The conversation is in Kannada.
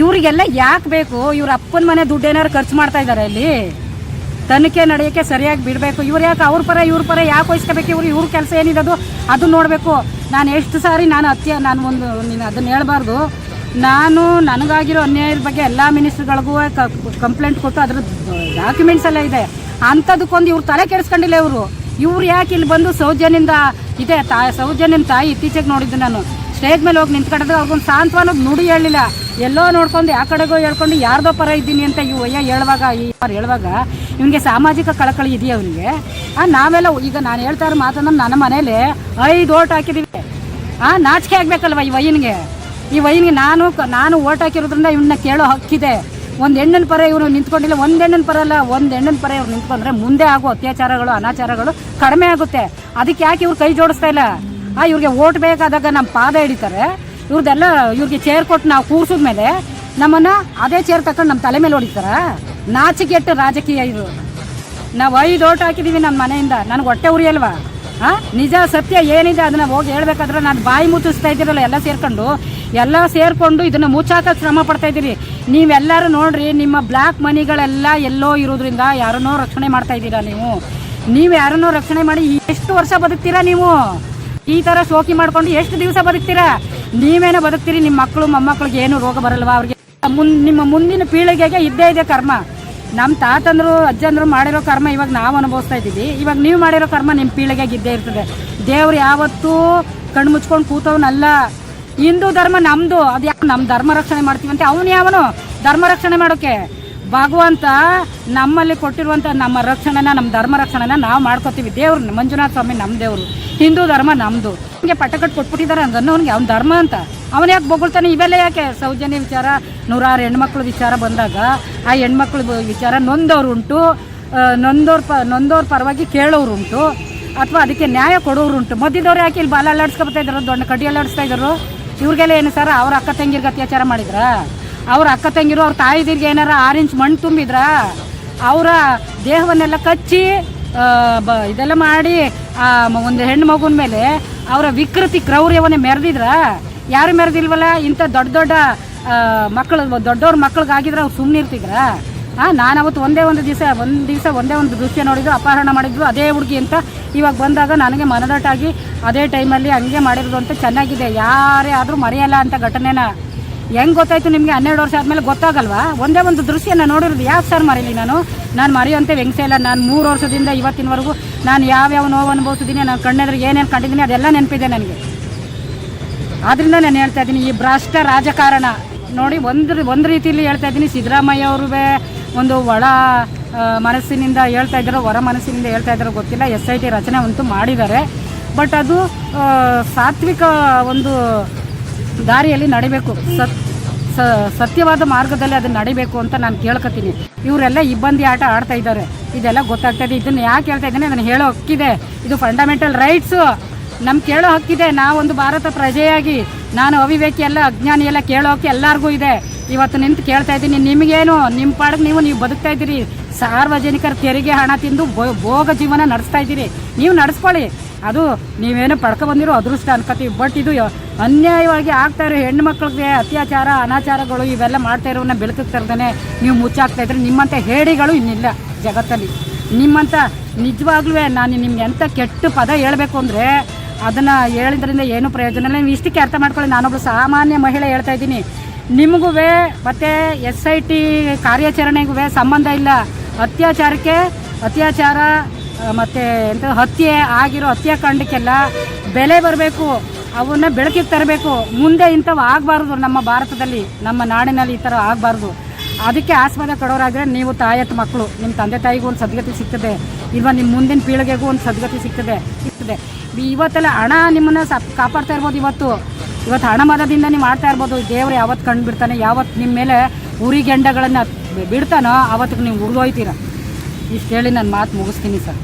ಇವ್ರಿಗೆಲ್ಲ ಯಾಕೆ ಬೇಕು? ಇವ್ರ ಅಪ್ಪನ ಮನೆ ದುಡ್ಡು ಏನಾರು ಖರ್ಚು ಮಾಡ್ತಾ ಇದ್ದಾರೆ ಇಲ್ಲಿ ತನಿಖೆ ನಡೆಯೋಕ್ಕೆ ಸರಿಯಾಗಿ ಬಿಡಬೇಕು. ಇವ್ರು ಯಾಕೆ ಅವ್ರ ಪರ, ಇವ್ರ ಪರ ಯಾಕೆ ವಹಿಸ್ಕೋಬೇಕು? ಇವ್ರು, ಇವ್ರ ಕೆಲಸ ಏನಿದದು ಅದು ನೋಡಬೇಕು. ನಾನು ಎಷ್ಟು ಸಾರಿ ನಾನು ಅತ್ಯ, ನಾನು ಒಂದು, ನೀನು ಅದನ್ನು ಹೇಳಬಾರ್ದು. ನಾನು ನನಗಾಗಿರೋ ಅನ್ಯಾಯದ ಬಗ್ಗೆ ಎಲ್ಲ ಮಿನಿಸ್ಟ್ರ್ಗಳಿಗೂ ಕಂಪ್ಲೇಂಟ್ ಕೊಟ್ಟು ಅದ್ರ ಡಾಕ್ಯುಮೆಂಟ್ಸ್ ಎಲ್ಲ ಇದೆ. ಅಂಥದಕ್ಕೊಂದು ಇವ್ರು ತಲೆ ಕೆಡಿಸ್ಕೊಂಡಿಲ್ಲ ಇವರು. ಇವ್ರು ಯಾಕೆ ಇಲ್ಲಿ ಬಂದು ಸೌಜನ್ಯದಿಂದ, ಇದೆ ತಾ, ಸೌಜನ್ಯನ ತಾಯಿ ಇತ್ತೀಚೆಗೆ ನೋಡಿದ್ದು ನಾನು. ಸ್ಟೇಜ್ ಮೇಲೆ ಹೋಗಿ ನಿಂತ್ಕೊಂಡ್ರೆ ಅವ್ರಿಗೊಂದು ಸಾಂತ್ವನದ ನುಡಿ ಹೇಳಲಿಲ್ಲ. ಎಲ್ಲೋ ನೋಡ್ಕೊಂಡು ಯಾವ ಕಡೆಗೋ ಹೇಳ್ಕೊಂಡು ಯಾರ್ದೋ ಪರ ಇದ್ದೀನಿ ಅಂತ ಇವು ಅಯ್ಯ ಹೇಳುವಾಗ, ಈ ಹೇಳುವಾಗ ಇವನಿಗೆ ಸಾಮಾಜಿಕ ಕಳಕಳಿ ಇದೆಯಾ ಅವನಿಗೆ? ಆ, ನಾವೆಲ್ಲ ಈಗ ನಾನು ಹೇಳ್ತಾ ಇರೋ ಮಾತನ್ನ ನನ್ನ ಮನೇಲಿ ಐದು ಓಟ್ ಹಾಕಿದೀವಿ. ಆ, ನಾಚಿಕೆ ಆಗ್ಬೇಕಲ್ವ ಈ ವಯ್ಯನಿಗೆ? ಈ ವಯ್ಯನಿಗೆ ನಾನು ನಾನು ಓಟ್ ಹಾಕಿರೋದ್ರಿಂದ ಇವನ್ನ ಕೇಳೋ ಹಕ್ಕಿದೆ. ಒಂದು ಹೆಣ್ಣಿನ ಪರ ಇವರು ನಿಂತ್ಕೊಂಡಿಲ್ಲ, ಒಂದು ಹೆಣ್ಣಿನ ಪರ ಅಲ್ಲ, ಒಂದು ಹೆಣ್ಣಿನ ಪರ ಇವ್ರು ನಿಂತ್ಕೊಂಡ್ರೆ ಮುಂದೆ ಆಗೋ ಅತ್ಯಾಚಾರಗಳು, ಅನಾಚಾರಗಳು ಕಡಿಮೆ ಆಗುತ್ತೆ. ಅದಕ್ಕೆ ಯಾಕೆ ಇವ್ರು ಕೈ ಜೋಡಿಸ್ತಾ ಇಲ್ಲ? ಆ, ಇವ್ರಿಗೆ ಓಟ್ ಬೇಕಾದಾಗ ನಮ್ಮ ಪಾದ ಹಿಡಿತಾರೆ. ಇವ್ರದ್ದೆಲ್ಲ ಇವ್ರಿಗೆ ಚೇರ್ ಕೊಟ್ಟು ನಾವು ಕೂರ್ಸಿದ್ಮೇಲೆ ನಮ್ಮನ್ನ ಅದೇ ಚೇರ್ ತಕೊಂಡು ನಮ್ಮ ತಲೆ ಮೇಲೆ ಹೊಡಿತಾರೆ. ನಾಚಿಕೆಟ್ಟು ರಾಜಕೀಯ ಇದು. ನಾವು ಐದು ಓಟ್ ಹಾಕಿದೀವಿ ನಮ್ಮ ಮನೆಯಿಂದ. ನನಗೆ ಹೊಟ್ಟೆ ಉರಿಯಲ್ವಾ? ಹಾಂ ನಿಜ, ಸತ್ಯ ಏನಿದೆ ಅದನ್ನ ಹೋಗಿ ಹೇಳ್ಬೇಕಾದ್ರೆ ನಾನು ಬಾಯಿ ಮುಚ್ಚಿಸ್ತಾ ಇದ್ದೀರಲ್ಲ ಎಲ್ಲ ಸೇರ್ಕೊಂಡು. ಎಲ್ಲ ಸೇರ್ಕೊಂಡು ಇದನ್ನ ಮುಚ್ಚಾಕ ಶ್ರಮ ಪಡ್ತಾ ಇದ್ದೀರಿ ನೀವೆಲ್ಲರೂ ನೋಡ್ರಿ, ನಿಮ್ಮ ಬ್ಲ್ಯಾಕ್ ಮನಿಗಳೆಲ್ಲ ಎಲ್ಲೋ ಇರೋದ್ರಿಂದ ಯಾರನ್ನೋ ರಕ್ಷಣೆ ಮಾಡ್ತಾ ಇದ್ದೀರಾ ನೀವು. ನೀವು ಯಾರನ್ನೋ ರಕ್ಷಣೆ ಮಾಡಿ ಎಷ್ಟು ವರ್ಷ ಬದುಕ್ತೀರಾ ನೀವು? ಈ ತರ ಶೋಕಿ ಮಾಡ್ಕೊಂಡು ಎಷ್ಟು ದಿವಸ ಬದುಕ್ತೀರಾ? ನೀವೇನೋ ಬದುಕ್ತೀರಿ, ನಿಮ್ಮ ಮಕ್ಕಳು, ಮೊಮ್ಮಕ್ಕಳಿಗೆ ಏನು ರೋಗ ಬರಲ್ವಾ ಅವ್ರಿಗೆ? ನಿಮ್ಮ ಮುಂದಿನ ಪೀಳಿಗೆಗೆ ಇದ್ದೇ ಇದೆ ಕರ್ಮ. ನಮ್ಮ ತಾತಂದ್ರು, ಅಜ್ಜಂದ್ರು ಮಾಡಿರೋ ಕರ್ಮ ಇವಾಗ ನಾವು ಅನುಭವಿಸ್ತಾ ಇದ್ದೀವಿ. ಇವಾಗ ನೀವು ಮಾಡಿರೋ ಕರ್ಮ ನಿಮ್ಮ ಪೀಳಿಗೆಗೆ ಇದ್ದೇ ಇರ್ತದೆ. ದೇವ್ರು ಯಾವತ್ತೂ ಕಣ್ಣು ಮುಚ್ಕೊಂಡು ಕೂತವನಲ್ಲ. ಹಿಂದೂ ಧರ್ಮ ನಮ್ದು. ಅದು ನಮ್ಮ ಧರ್ಮ ರಕ್ಷಣೆ ಮಾಡ್ತೀವಂತೆ. ಅವನು ಯಾವನು? ಧರ್ಮ ರಕ್ಷಣೆ ಮಾಡೋಕೆ. ಭಗವಂತ ನಮ್ಮಲ್ಲಿ ಕೊಟ್ಟಿರುವಂಥ ನಮ್ಮ ರಕ್ಷಣೆನ ನಮ್ಮ ಧರ್ಮ ರಕ್ಷಣೆನ ನಾವು ಮಾಡ್ಕೋತೀವಿ. ದೇವ್ರು ಮಂಜುನಾಥ ಸ್ವಾಮಿ ನಮ್ಮ ದೇವರು. ಹಿಂದೂ ಧರ್ಮ ನಮ್ಮದು ಹಿಂಗೆ ಪಟ್ಟ ಕಟ್ಟು ಕೊಟ್ಬಿಟ್ಟಿದ್ದಾರೆ ಅಂದ್ರೆ ಅವ್ನಿಗೆ ಅವ್ನ ಧರ್ಮ ಅಂತ. ಅವನು ಯಾಕೆ ಬೊಗಳ್ತಾನೆ? ಇವೆಲ್ಲ ಯಾಕೆ? ಸೌಜನ್ಯ ವಿಚಾರ ನೂರಾರು ಹೆಣ್ಮಕ್ಳ ವಿಚಾರ ಬಂದಾಗ ಆ ಹೆಣ್ಮಕ್ಳ ವಿಚಾರ ನೊಂದವ್ರು ಉಂಟು ಆ, ನೊಂದವ್ರ ಪ ನೊಂದವ್ರ ಪರವಾಗಿ ಕೇಳೋರು ಉಂಟು ಅಥವಾ ಅದಕ್ಕೆ ನ್ಯಾಯ ಕೊಡೋರು ಉಂಟು ಮಧ್ಯದವ್ರು ಯಾಕೆ ಇಲ್ಲಿ ಬಾಲ ಅಲ್ಲಾಡ್ಸ್ಕೊಬತ್ತಾ ಇದ್ರು ದೊಡ್ಡ ಕಡ್ಡಿ ಅಲ್ಲಾಡಿಸ್ತಾ ಇದ್ರು ಇವ್ರಿಗೆಲ್ಲ ಏನು ಸರ್? ಅವ್ರ ಅಕ್ಕ ತಂಗಿರ್ಗೆ ಅತ್ಯಾಚಾರ ಮಾಡಿದ್ರಾ? ಅವ್ರ ಅಕ್ಕ ತಂಗಿರು, ಅವ್ರ ತಾಯಿದಿರ್ಗೆ ಏನಾರ ಆರ್ ಇಂಚ್ ಮಣ್ಣು ತುಂಬಿದ್ರಾ, ಅವರ ದೇಹವನ್ನೆಲ್ಲ ಕಚ್ಚಿ ಬ, ಇದೆಲ್ಲ ಮಾಡಿ ಒಂದು ಹೆಣ್ಣು ಮಗುನ ಮೇಲೆ ಅವರ ವಿಕೃತಿ ಕ್ರೌರ್ಯವನ್ನೇ ಮೆರೆದಿದ್ರ. ಯಾರು ಮೆರೆದಿಲ್ವಲ್ಲ? ಇಂಥ ದೊಡ್ಡ ದೊಡ್ಡ ಮಕ್ಕಳು, ದೊಡ್ಡವ್ರ ಮಕ್ಕಳಿಗಾಗಿದ್ರೆ ಅವ್ರು ಸುಮ್ಮನೆ ಇರ್ತಿದ್ರ. ಹಾಂ ನಾನು ಅವತ್ತು ಒಂದೇ ಒಂದು ದಿವಸ ಒಂದು ದಿವಸ ಒಂದೇ ಒಂದು ದೃಶ್ಯ ನೋಡಿದ್ರು, ಅಪಹರಣ ಮಾಡಿದ್ರು, ಅದೇ ಹುಡುಗಿ ಅಂತ ಇವಾಗ ಬಂದಾಗ ನನಗೆ ಮನದಟ್ಟಾಗಿ ಅದೇ ಟೈಮಲ್ಲಿ ಹಂಗೆ ಮಾಡಿರೋದು ಅಂತ ಚೆನ್ನಾಗಿದೆ. ಯಾರೇ ಆದರೂ ಮರೆಯಲ್ಲ ಅಂತ ಘಟನೆನ. ಹೆಂಗ್ ಗೊತ್ತಾಯ್ತು ನಿಮಗೆ? ಹನ್ನೆರಡು ವರ್ಷ ಆದಮೇಲೆ ಗೊತ್ತಾಗಲ್ವಾ? ಒಂದೇ ಒಂದು ದೃಶ್ಯನ ನೋಡಿರೋದು ಯಾಕೆ ಸರ್ ಮರೀಲಿ ನಾನು? ನಾನು ಮರೆಯುವಂತೆ ವ್ಯಂಗ್ಸೆ ಇಲ್ಲ. ನಾನು ಮೂರು ವರ್ಷದಿಂದ ಇವತ್ತಿನವರೆಗೂ ನಾನು ಯಾವ್ಯಾವ ನೋವು ಅನುಭವಿಸಿದ್ದೀನಿ, ನಾನು ಕಣ್ಣೆದ್ರಿಗೆ ಏನೇನು ಕಂಡಿದ್ದೀನಿ ಅದೆಲ್ಲ ನೆನಪಿದೆ ನನಗೆ. ಆದ್ದರಿಂದ ನಾನು ಹೇಳ್ತಾ ಇದ್ದೀನಿ, ಈ ಭ್ರಷ್ಟ ರಾಜಕಾರಣ ನೋಡಿ ಒಂದು ಒಂದು ರೀತಿಯಲ್ಲಿ ಹೇಳ್ತಾ ಇದ್ದೀನಿ, ಸಿದ್ದರಾಮಯ್ಯ ಅವರು ಒಂದು ಒಳ ಮನಸ್ಸಿನಿಂದ ಹೇಳ್ತಾ ಇದ್ದಾರೋ, ಹೊರ ಮನಸ್ಸಿನಿಂದ ಹೇಳ್ತಾ ಇದ್ದಾರೋ ಗೊತ್ತಿಲ್ಲ. ಎಸ್ ಐ ಟಿ ರಚನೆ ಅಂತೂ ಮಾಡಿದ್ದಾರೆ. ಬಟ್ ಅದು ಸಾತ್ವಿಕ ಒಂದು ದಾರಿಯಲ್ಲಿ ನಡಿಬೇಕು. ಸತ್ ಸತ್ಯವಾದ ಮಾರ್ಗದಲ್ಲಿ ಅದನ್ನ ನಡಿಬೇಕು ಅಂತ ನಾನು ಕೇಳ್ಕೊತೀನಿ ಇವರೆಲ್ಲ ಇಬ್ಬಂದಿ ಆಟ ಆಡ್ತಾ ಇದ್ದಾರೆ. ಇದೆಲ್ಲ ಗೊತ್ತಾಗ್ತಾ ಇದೆ. ಇದನ್ನ ಯಾಕೆ ಹೇಳ್ತಾ ಇದ್ದೀನಿ? ಅದನ್ನ ಹೇಳೋ ಹಕ್ಕಿದೆ. ಇದು ಫಂಡಮೆಂಟಲ್ ರೈಟ್ಸು ನಮ್ಗೆ ಕೇಳೋ ಹಕ್ಕಿದೆ. ನಾವೊಂದು ಭಾರತ ಪ್ರಜೆಯಾಗಿ, ನಾನು ಅವಿವೇಕಿ ಎಲ್ಲ, ಅಜ್ಞಾನಿ ಎಲ್ಲ ಕೇಳೋ ಹಕ್ಕು ಎಲ್ಲರಿಗೂ ಇದೆ. ಇವತ್ತು ನಿಂತು ಕೇಳ್ತಾ ಇದ್ದೀನಿ. ನಿಮಗೇನು? ನಿಮ್ಮ ಪಾಡಕ್ಕೆ ನೀವು ನೀವು ಬದುಕ್ತಾ ಇದ್ದೀರಿ. ಸಾರ್ವಜನಿಕರ ತೆರಿಗೆ ಹಣ ತಿಂದು ಭೋಗ ಜೀವನ ನಡೆಸ್ತಾ ಇದ್ದೀರಿ. ನೀವು ನಡೆಸ್ಕೊಳ್ಳಿ. ಅದು ನೀವೇನು ಪಡ್ಕೊ ಬಂದಿರೋ ಅದೃಷ್ಟ ಅನ್ಕೋತೀವಿ ಬಟ್ ಇದು ಅನ್ಯಾಯವಾಗಿ ಆಗ್ತಾ ಇರೋ ಹೆಣ್ಣು ಮಕ್ಕಳಿಗೆ ಅತ್ಯಾಚಾರ, ಅನಾಚಾರಗಳು ಇವೆಲ್ಲ ಮಾಡ್ತಾ ಇರೋನ್ನ ಬೆಳಕಿಗೆ ತರದೇ ನೀವು ಮುಚ್ಚಾಕ್ತಾ ಇದ್ರೆ ನಿಮ್ಮಂಥ ಹೇಡಿಗಳು ಇನ್ನಿಲ್ಲ ಜಗತ್ತಲ್ಲಿ. ನಿಮ್ಮಂಥ ನಿಜವಾಗ್ಲೂ ನಾನು ನಿಮ್ಗೆ ಎಂಥ ಕೆಟ್ಟ ಪದ ಹೇಳಬೇಕು ಅಂದರೆ ಅದನ್ನು ಹೇಳಿದ್ರಿಂದ ಏನು ಪ್ರಯೋಜನ ಇಲ್ಲ. ನೀವು ಇಷ್ಟಕ್ಕೆ ಅರ್ಥ ಮಾಡ್ಕೊಳ್ಳಿ. ನಾನೊಬ್ಬಳು ಸಾಮಾನ್ಯ ಮಹಿಳೆ ಹೇಳ್ತಾ ಇದ್ದೀನಿ. ನಿಮಗೂ ಮತ್ತು ಎಸ್ ಐ ಟಿ ಕಾರ್ಯಾಚರಣೆಗೂ ಸಂಬಂಧ ಇಲ್ಲ. ಅತ್ಯಾಚಾರಕ್ಕೆ ಅತ್ಯಾಚಾರ ಮತ್ತು ಎಂತ ಹತ್ಯೆ ಆಗಿರೋ ಹತ್ಯಾಕಾಂಡಕ್ಕೆಲ್ಲ ಬೆಲೆ ಬರಬೇಕು. ಅವನ್ನ ಬೆಳಕಿಗೆ ತರಬೇಕು. ಮುಂದೆ ಇಂಥವು ಆಗಬಾರ್ದು ನಮ್ಮ ಭಾರತದಲ್ಲಿ, ನಮ್ಮ ನಾಡಿನಲ್ಲಿ ಈ ಥರ ಆಗಬಾರ್ದು. ಅದಕ್ಕೆ ಆಸ್ಪದ ಕೊಡೋರಾದರೆ ನೀವು ತಾಯತ್ ಮಕ್ಕಳು, ನಿಮ್ಮ ತಂದೆ ತಾಯಿಗೂ ಒಂದು ಸದ್ಗತಿ ಸಿಗ್ತದೆ. ಇಲ್ವಾ, ನಿಮ್ಮ ಮುಂದಿನ ಪೀಳಿಗೆಗೂ ಒಂದು ಸದ್ಗತಿ ಸಿಗ್ತದೆ. ಸಿಗ್ತದೆ. ಇವತ್ತೆಲ್ಲ ಹಣ ನಿಮ್ಮನ್ನು ಸಪ್ ಕಾಪಾಡ್ತಾ ಇರ್ಬೋದು ಇವತ್ತು. ಇವತ್ತು ಹಣ ಮದದಿಂದ ನೀವು ಮಾಡ್ತಾ ಇರ್ಬೋದು. ದೇವರು ಯಾವತ್ತು ಕಂಡು ಬಿಡ್ತಾನೆ, ಯಾವತ್ತು ನಿಮ್ಮ ಮೇಲೆ ಉರಿಗೆಂಡಗಳನ್ನು ಬಿಡ್ತಾನೋ ಅವತ್ತಿಗೆ ನೀವು ಉರಿದೋಯ್ತೀರ ಇಷ್ಟು ಹೇಳಿ ನಾನು ಮಾತು ಮುಗಿಸ್ತೀನಿ ಸರ್.